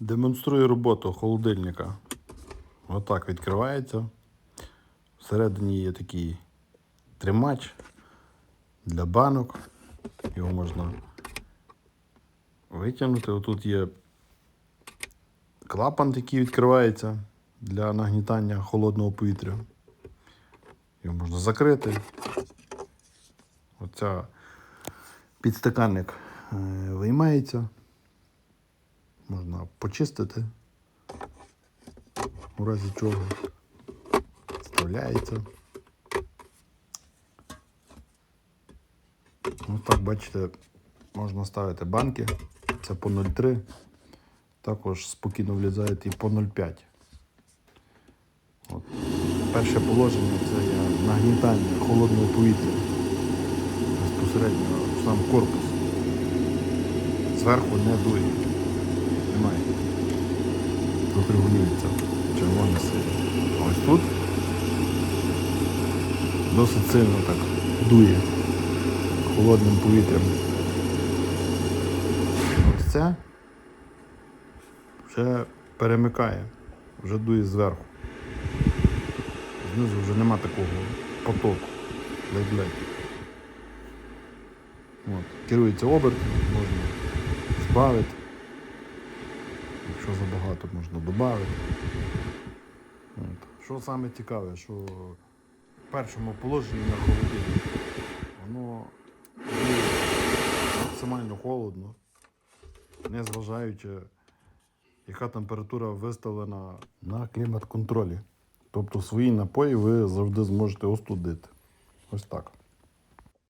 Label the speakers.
Speaker 1: Демонструю роботу холодильника. Отак відкривається. Всередині є такий тримач для банок. Його можна витягнути. Отут є клапан, який відкривається для нагнітання холодного повітря. Його можна закрити. Оця підстаканник е, виймається. Можна почистити. У разі чого вставляється. Ось так, бачите, можна ставити банки. Це по 0,3. Також спокійно влізають і по 0,5. От. Перше положення це нагнітання холодного повітря безпосередньо сам корпус. Зверху не дує. Немає. Тут регулюється червоний світ. А ось тут досить сильно так дує холодним повітрям. Ось це вже перемикає, вже дує зверху. Знизу вже нема такого потоку. От. Керується оберт, можна збавити. Якщо забагато, можна додати. Що саме цікаве, що в першому положенні на холодильник воно максимально холодно, не зважаючи, яка температура виставлена на клімат-контролі. Тобто свої напої ви завжди зможете остудити. Ось так.